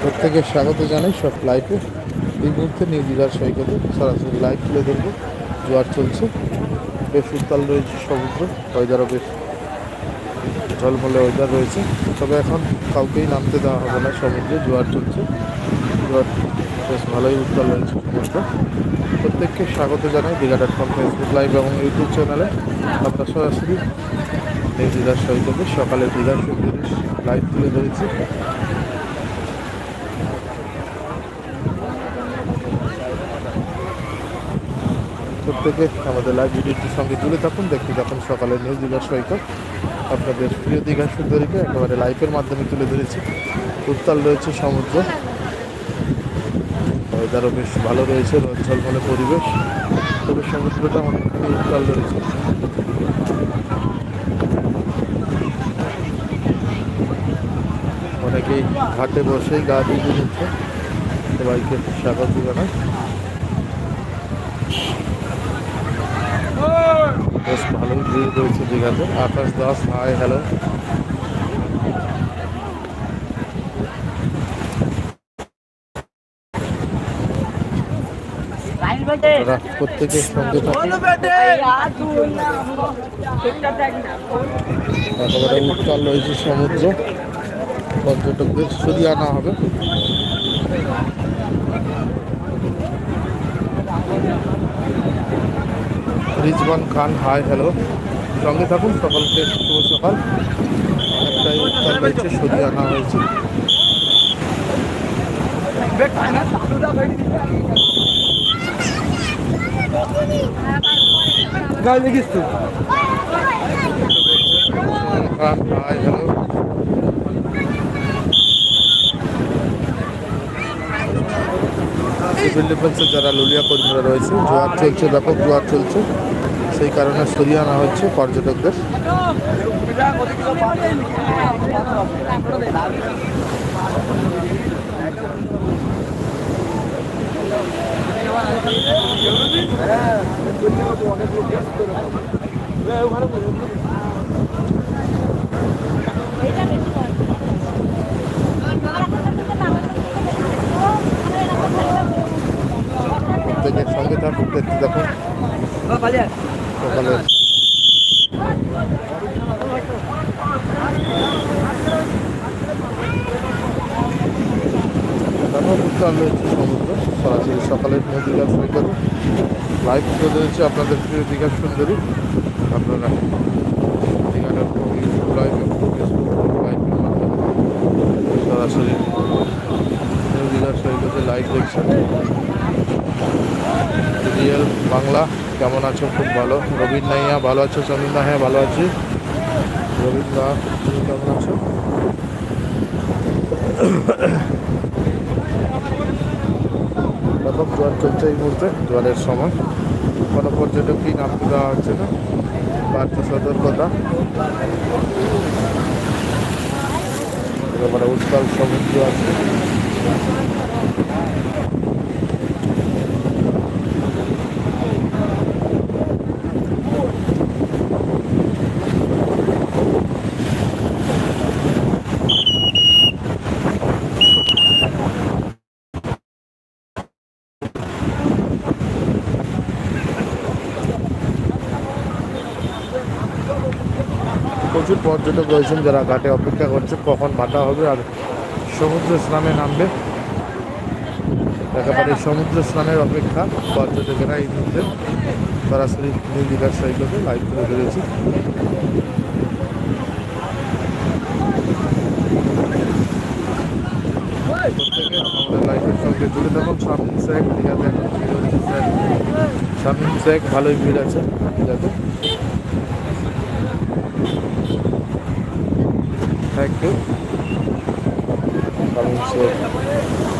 প্রত্যেকে স্বাগত জানাই সব লাইভে এই মুহূর্তে নিউ দিঘার সৈকতে সরাসরি লাইভ তুলে ধরবো। জোয়ার চলছে। বেশ উত্তাল রয়েছে সমুদ্র ওয়েদারও বেশ ঝলমলে ওয়েদার রয়েছে। তবে এখন কাউকেই নামতে দেওয়া হবে না, সমুদ্রে জোয়ার চলছে। জোয়ার বেশ ভালোই উত্তাল রয়েছে সমুদ্র। প্রত্যেককে স্বাগত জানাই Digha dot com Facebook live এবং ইউটিউব চ্যানেলে আমরা সরাসরি নিউ দিঘার সৈকতে সকালে দীঘার সুন্দর লাইভ তুলে ধরেছি। প্রত্যেকে আমাদের লাইভ ভিডিওটির সঙ্গে জুড়ে থাকুন। দেখতে থাকুন সকালে নিউজ দীঘা সৈকত আপনাদের প্রিয় দীঘা সুন্দরীকে একেবারে লাইফের মাধ্যমে তুলে ধরেছি। উত্তাল রয়েছে সমুদ্র। ওয়েদারও বেশ ভালো রয়েছে, রোদ ঝলমলে পরিবেশ। তবে সমুদ্রটা অনেকখানি উত্তাল রয়েছে। অনেকেই ঘাটে বসেই গা দিয়ে নিচ্ছে সবাইকে স্বাগত জানাই। বেশ ভালোই ভিড় রয়েছে দীঘাতে। আকাশ দাস হাই হ্যালো প্রত্যেকের সঙ্গে একেবারে উত্তাল রয়েছে সমুদ্র। পর্যটকদের সরিয়ে আনা হবে। Rizwan Khan hi hello. সঙ্গে থাকুন সকলকে শুভ সকাল। অনেকটাই উত্তাল রয়েছে সরিয়ে আনা হয়েছে। খান হাই হ্যালো। সিভিল ডিফেন্সের যারা লুলিয়া কর্মীরা রয়েছে, জোয়ার চলছে ব্যাপক জোয়ার চলছে। সেই কারণে সরিয়ে আনা হচ্ছে পর্যটকদের। প্রত্যেকের সঙ্গে থাকুন, দেখতে দেখুন সকালে। উত্তাল রয়েছে সমুদ্র। সরাসরি সকালের দীঘার সৈকত লাইভ তুলে ধরেছে আপনাদের প্রিয় দীঘার সুন্দরী। আপনারা দীঘার ইউটিউব লাইভ এবং ফেসবুক লাইভের মাধ্যমে। সরাসরি নিউ দীঘার সৈকতে লাইভ দেখছেন। রিয়েল বাংলা, কেমন আছো? খুব ভালো। রবীন নাইয়া, ভালো আছো? চন্দ্রদা হ্যাঁ ভালো আছি। রবীন দা, তুমি কেমন আছো? ব্যাপক জোয়ার চলছে এই মুহূর্তে জোয়ারের সময়। কোনো পর্যটকই নামতে দেওয়া হচ্ছে না। বাড়তি সতর্কতা। একেবারে উত্তাল সমুদ্র আছে। প্রচুর পর্যটক রয়েছেন যারা ঘাটে অপেক্ষা করছে, কখন ভাটা হবে আর সমুদ্র স্নানে নামবে। একেবারে সমুদ্র স্নানের অপেক্ষা পর্যটকেরা এই মুহূর্তে সরাসরি নিউ দীঘার সৈকতে লাইভ করে ধরেছি লাইফের সঙ্গে শেখ শেখ, ভালোই ভিড় আছে। perfecto. Vamos a.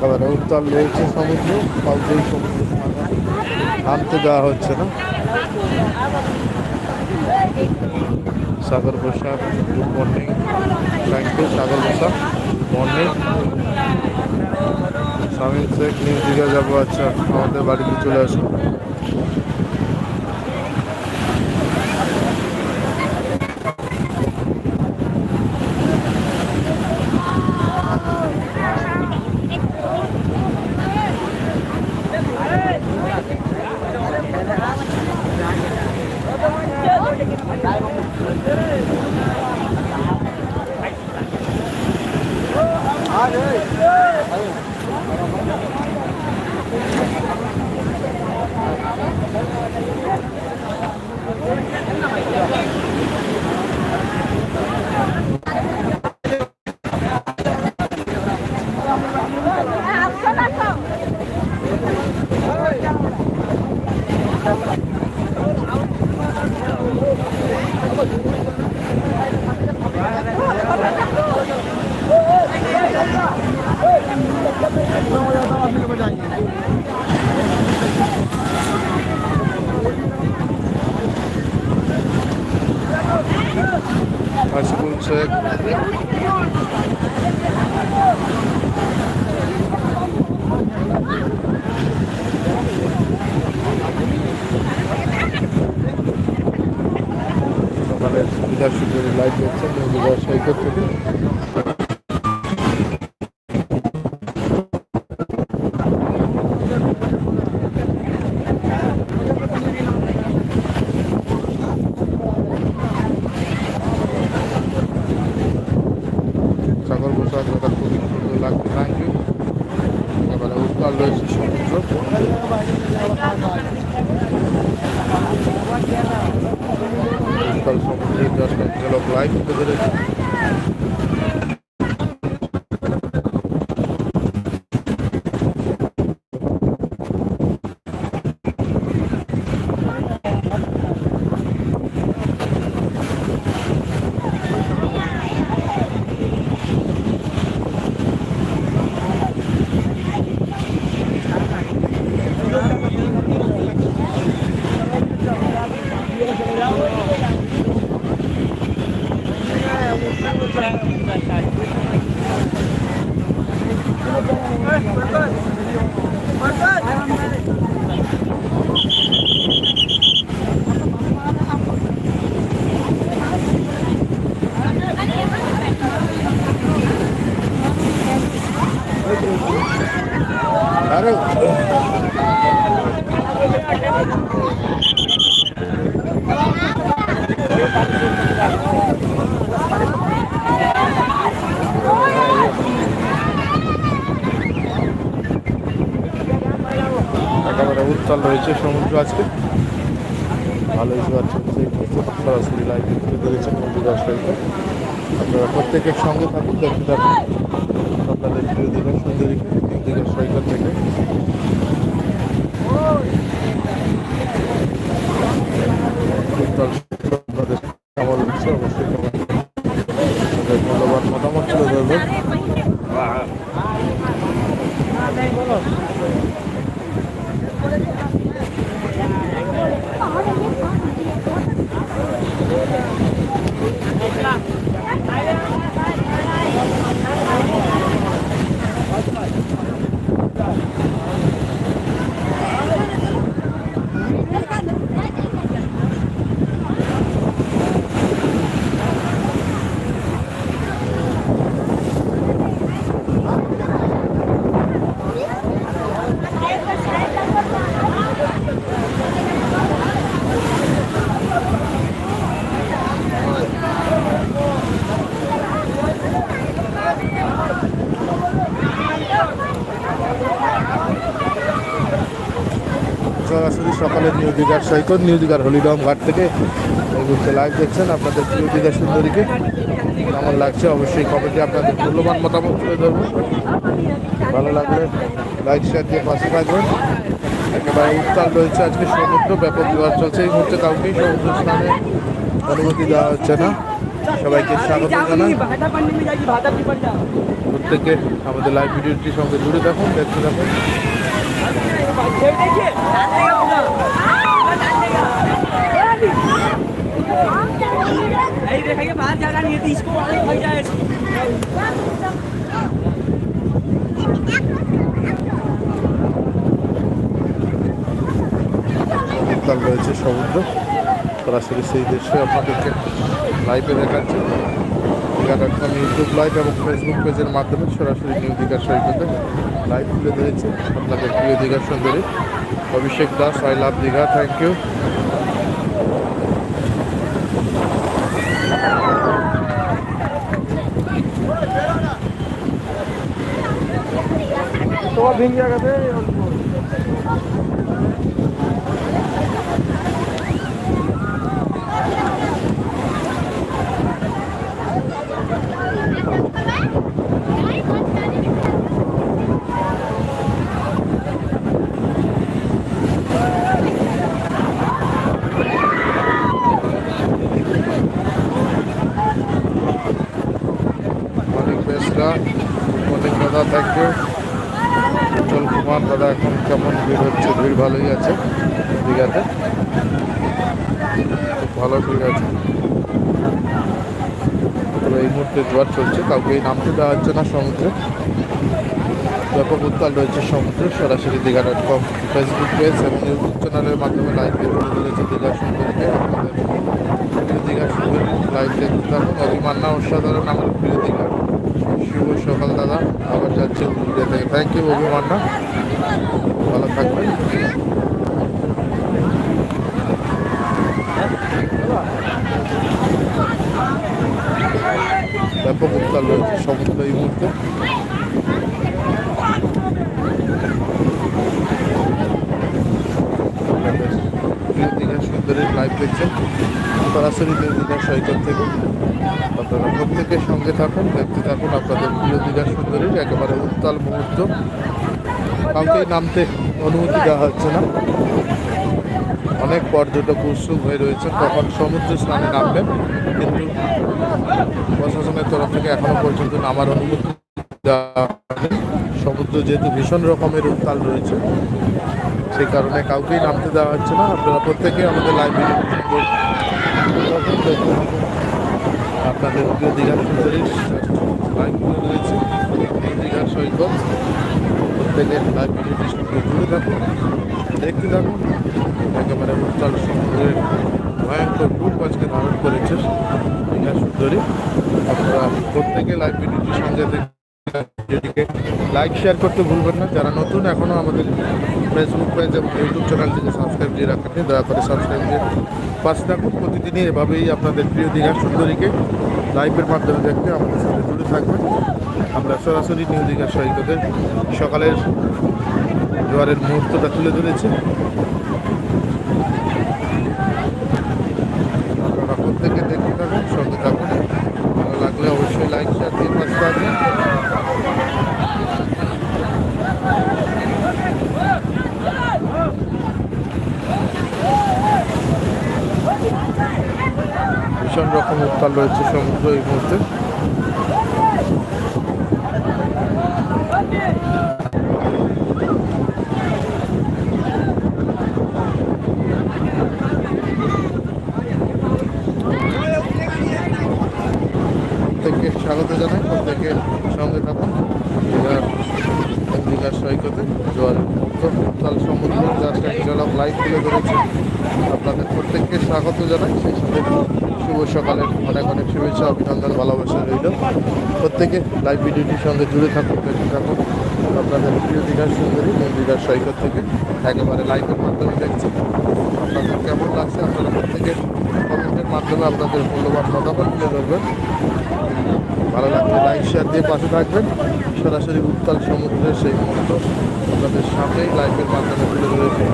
সকালবেলা উত্তাল রয়েছে সমুদ্র কাউকেই সমুদ্র আনতে দেওয়া হচ্ছে না। Sagar Prasad, good morning thank you Sagar Prasad morning. Swami Sheikh new Digha যাব আচ্ছা আমাদের বাড়িতে চলে আসুন। আশিকুল শেখ সকালে সুবিধা সুবিধা লাইভ দেখছেন নিউজ সৈকত উত্তাল সকাল দশ মিনিট ঝলক লাইভ ধরেছে আরে একেবারে উত্তাল রয়েছে সমুদ্র আজকে। ভালোই জোয়ার চলছে সরাসরি লাইভ তুলে ধরেছেন বন্ধু দর্শকদের আপনারা প্রত্যেকের সঙ্গে থাকুন, দেখতে থাকুন। আপনাদের প্রিয় দীঘা সুন্দরীকে দিকের সৈকত থেকে উত্তর আপনাদের কেমন লাগছে অবশ্যই comment করুন। আপনাদের মূল্যবান মতামত তুলে ধরবেন সরাসরি সকালে নিউ দিঘার সৈকত, নিউ দিঘার হলিডম ঘাট থেকে ঘুরতে লাইভ দেখছেন আপনাদের প্রিয় দিগার সুন্দরীকে। কেমন লাগছে? অবশ্যই কমেন্টে আপনাদের মূল্যবান মতামত তুলে ধরবো ভালো লাগলে লাইক শেয়ার দিয়ে পাশে থাকবেন। একেবারে উত্তাল রয়েছে আজকে সমুদ্র, ব্যাপক জোয়ার চলছে। এই মুহূর্তে কাউকেই সমুদ্র স্নানে অনুমতি দেওয়া হচ্ছে না। সবাইকে স্বাগত জানাই। প্রত্যেকে আমাদের লাইভ ভিডিওটির সঙ্গে জুড়ে দেখুন দেখতে দেখুন नहीं देखेंगे बाहर जाना नहीं है तो इसको वाले खा जाए উত্তাল রয়েছে সমুদ্র সরাসরি সেই দৃশ্য আপনাদেরকে লাইভে দেখাচ্ছে Digha dot com YouTube live এবং ফেসবুক পেজের মাধ্যমে সরাসরি নিউ দীঘার সৈকতে লাইভ তুলে ধরেছে আপনাদের প্রিয় দীঘার সুন্দরী Abhishek Das I love Digha thank you तो भिंग जाएगा বেশটা অনেক দাদা থ্যাংক ইউ উজ্জ্বল কুমার দাদা এখন কেমন ভিড় হচ্ছে? ভিড় ভালোই আছে দীঘাতে। খুব ভালো ভিড় আছে। এই মুহূর্তে জোয়ার চলছে, কাউকেই নামতে দেওয়া হচ্ছে না সমুদ্রে। ব্যাপক উত্তাল রয়েছে সমুদ্র, সরাসরি Digha dot com Facebook page এবং ইউটিউব চ্যানেলের মাধ্যমে লাইভ ধরেছে দীঘা সুন্দরীকে। আপনাদের দীঘা সুন্দরী লাইভ দেখতে থাকুন। অভিমান্না অসাধারণ আমার প্রিয় দীঘা। শুভ সকাল, দাদা। আবার যাচ্ছে উল্টে থেকে। থ্যাংক ইউ অভিমান্না ভালো থাকবেন। ব্যাপক উত্তাল রয়েছে সমুদ্র এই মুহূর্তে। সুন্দরীর লাইভ দেখছেন। সরাসরি নিউ সৈকত থেকে আপনারা প্রত্যেকের সঙ্গে থাকুন, দেখতে থাকুন আপনাদের দীঘা সুন্দরীর একেবারে উত্তাল মুহূর্ত। কাউকেই নামতে অনুমতি দেওয়া হচ্ছে না। অনেক পর্যটক উৎসুক হয়ে রয়েছে কখন সমুদ্র স্নানে নামবেন, কিন্তু প্রশাসনের তরফ থেকে এখনও পর্যন্ত নামার অনুমতি। সমুদ্র যেহেতু ভীষণ রকমের উত্তাল রয়েছে, সেই কারণে কাউকেই নামতে দেওয়া হচ্ছে না। আপনারা প্রত্যেকেই আমাদের লাইভ আপনাদের প্রিয় দীঘার সুন্দরী লাইভ রয়েছে। এই দীঘার সৈকত প্রত্যেকের লাইভ ভিডিওটির সঙ্গে জুড়ে থাকুন, দেখতে থাকুন। একেবারে উত্তাল সমুদ্রের ভয়ঙ্কর রূপ আজকে ধারণ করেছে দীঘা সুন্দরী। আপনারা প্রত্যেকে লাইভ ভিডিওটির সঙ্গে ভিডিওটিকে লাইক শেয়ার করতে ভুলবেন না। যারা নতুন এখনও আমাদের ফেসবুক পেজ এবং ইউটিউব চ্যানেলটিকে সাবস্ক্রাইব দিয়ে রাখেননি, দয়া করে সাবস্ক্রাইব দিয়ে পাশে থাকুন। প্রতিদিনই এভাবেই আপনাদের প্রিয় দীঘার সুন্দরীকে লাইভের মাধ্যমে দেখতে আমাদের সাথে জুড়ে থাকবেন। আমরা সরাসরি নিউ দীঘার সৈকতের সকালের জোয়ারের মুহূর্তটা তুলে ধরেছি। রয়েছে সমুদ্র এই মুহূর্তে। প্রত্যেককে স্বাগত জানাই প্রত্যেকে সঙ্গে থাকুন। দীঘার দীঘার সৈকতে জোয়ারের মুক্ত উত্তাল সমুদ্র জাস্ট এক ঝলক লাইভ তুলে ধরেছে। আপনাদের প্রত্যেককে স্বাগত জানাই, সেই সাথে শুভ সকালের অনেক অনেক শুভেচ্ছা, অভিনন্দন, ভালোবাসা রইল। প্রত্যেকে লাইভ ভিডিওটির সঙ্গে জুড়ে থাকুন, দেখতে থাকুন। আপনাদের প্রিয় দীঘার সুন্দরী নিউ দীঘার সৈকত থেকে একেবারে লাইভের মাধ্যমে দেখছি। আপনাদের কেমন লাগছে আপনারা প্রত্যেকে কমেন্টের মাধ্যমে আপনাদের মূল্যবান মতামত তুলে ধরবেন। ভালো লাগলে লাইক শেয়ার দিয়ে পাশে থাকবেন। সরাসরি উত্তাল সমুদ্রের সেই মুহূর্ত আপনাদের সামনেই লাইভের মাধ্যমে তুলে ধরেছে।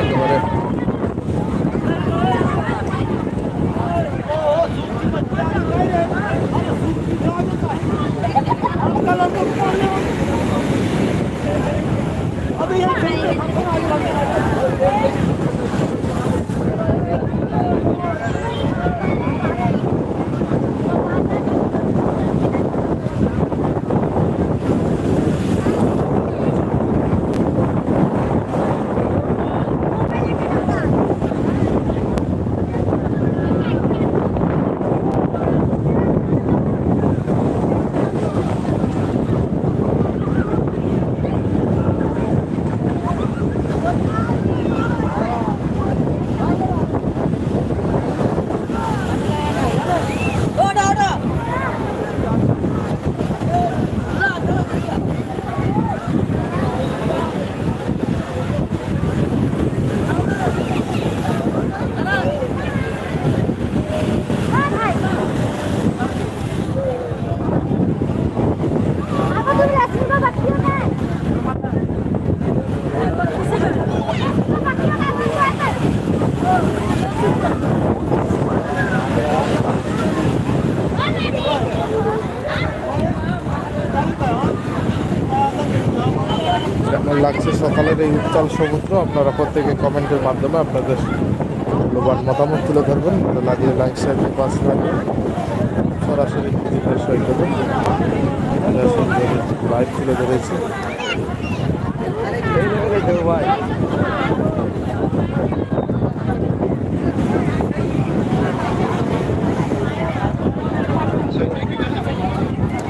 একেবারে 頑張ってください。লাগছে সকালের এই উত্তাল সমুদ্র, আপনারা প্রত্যেকে কমেন্টের মাধ্যমে আপনাদের মূল্যবান মতামত তুলে ধরবেন। লাগলে লাইক দিয়ে পাশে থাকবেন। সরাসরি দীঘার সৈকতে লাইভ তুলে ধরেছি।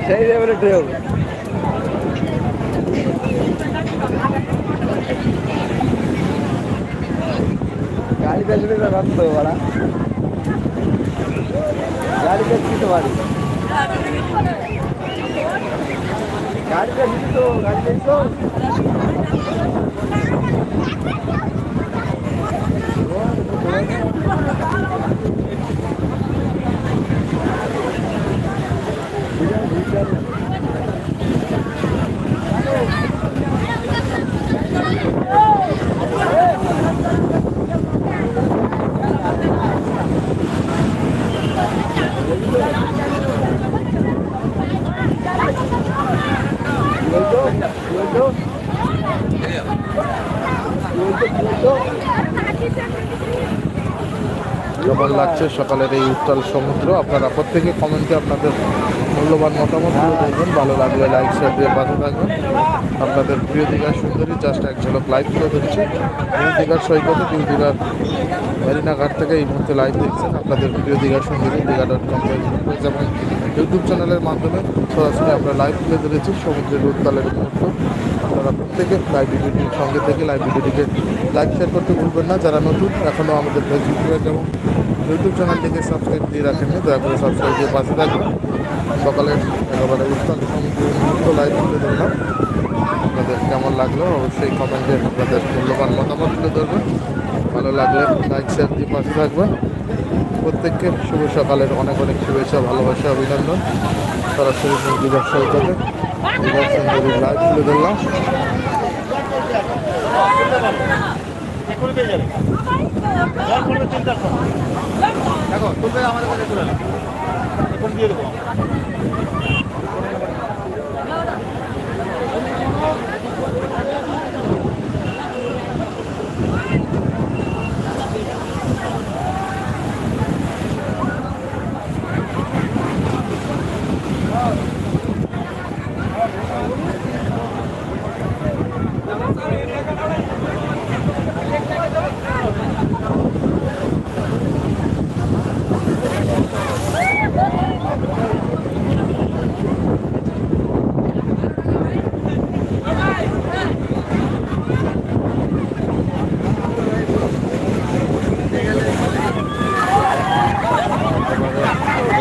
সেই লেভেলের ঢেউ গাড়ি দেখলে তো রাখতে হবে ওরা গাড়ি দেখছি তো বাড়ি গাড়ি দেখছি তো গাড়ি দেখছ কেমন লাগছে সকালের এই উত্তাল সমুদ্র। আপনারা প্রত্যেকে কমেন্টে আপনাদের মূল্যবান মতামত তুলে ধরবেন ভালো লাগলে লাইক শেয়ার দিয়ে পাশে থাকবেন। আপনাদের প্রিয় দীঘার সুন্দরী জাস্ট এক ঝলক লাইভ তুলে ধরছি। নিউ দীঘার সৈকতে নিউ দীঘার মেরিনা ঘাট থেকে এই মুহূর্তে লাইভ দেখছেন আপনাদের প্রিয় দীঘার সুন্দরী, দীঘা ডট কম এবং ইউটিউব চ্যানেলের মাধ্যমে সরাসরি আমরা লাইভ তুলে ধরেছি সমুদ্রের উত্তালের মুহূর্ত। আপনারা প্রত্যেকে লাইভ ভিডিওটির সঙ্গে থেকে লাইভ ভিডিওটিকে লাইক শেয়ার করতে ভুলবেন না। যারা নতুন এখনও আমাদের ফেসবুক পেজ এবং ইউটিউব চ্যানেলটিকে সাবস্ক্রাইব দিয়ে রাখেননি দয়া করে সাবস্ক্রাইব দিয়ে পাশে থাকবেন সকালের একেবারে উত্তাল সমুদ্রের লাইভ তুলে ধরলাম। আপনাদের কেমন লাগল? অবশ্যই কমেন্টে আপনাদের মূল্যবান মতামত তুলে ধরবেন। ভালো লাগলে লাইক শেয়ার দিয়ে পাশে থাকবেন। প্রত্যেককে শুভ সকালের অনেক অনেক শুভেচ্ছা, ভালোবাসা, অভিনন্দন। সরাসরি দিবস সুন্দরী দেখো তোমরা আমাদের কাছে চলে এখন দিয়ে দেবো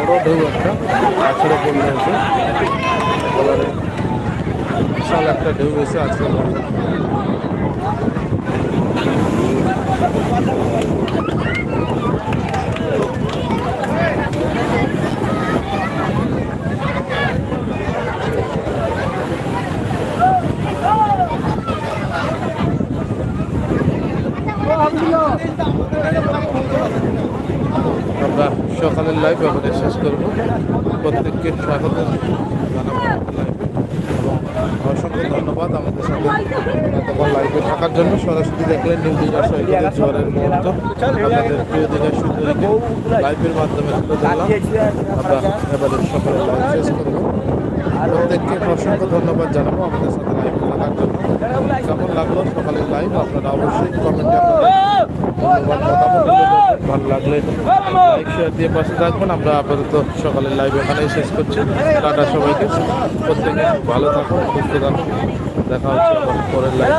বড় ঢেউ একটা আছড়ে পড়লে এসে একেবারে বিশাল একটা ঢেউ আছড়ে আমরা সকালের লাইভ এবারে শেষ করব। প্রত্যেককে স্বাগত। অসংখ্য ধন্যবাদ আমাদের সাথে এতক্ষণ লাইভে থাকার জন্য। সরাসরি দেখলেন নিউ দিঘার সৈকতের জোয়ারের মুহূর্ত। আপনাদের প্রিয় দিঘার সুন্দরীকে লাইভের মাধ্যমে তুলে ধরলাম। আমরা এবারে সকলে লাইভ শেষ করব। প্রত্যেককে অসংখ্য ধন্যবাদ জানাব আমাদের সাথে লাইভে থাকার জন্য। কেমন লাগল সকালের লাইভ আপনারা অবশ্যই কমেন্টে ভালো লাগলে লাইক শেয়ার দিয়ে পাশে থাকবেন আমরা আপাতত সকালের লাইভ এখানেই শেষ করছি টাটা সবাইকে প্রত্যেকে ভালো থাকুন সুস্থ থাকুন দেখা হচ্ছে পরের লাইভ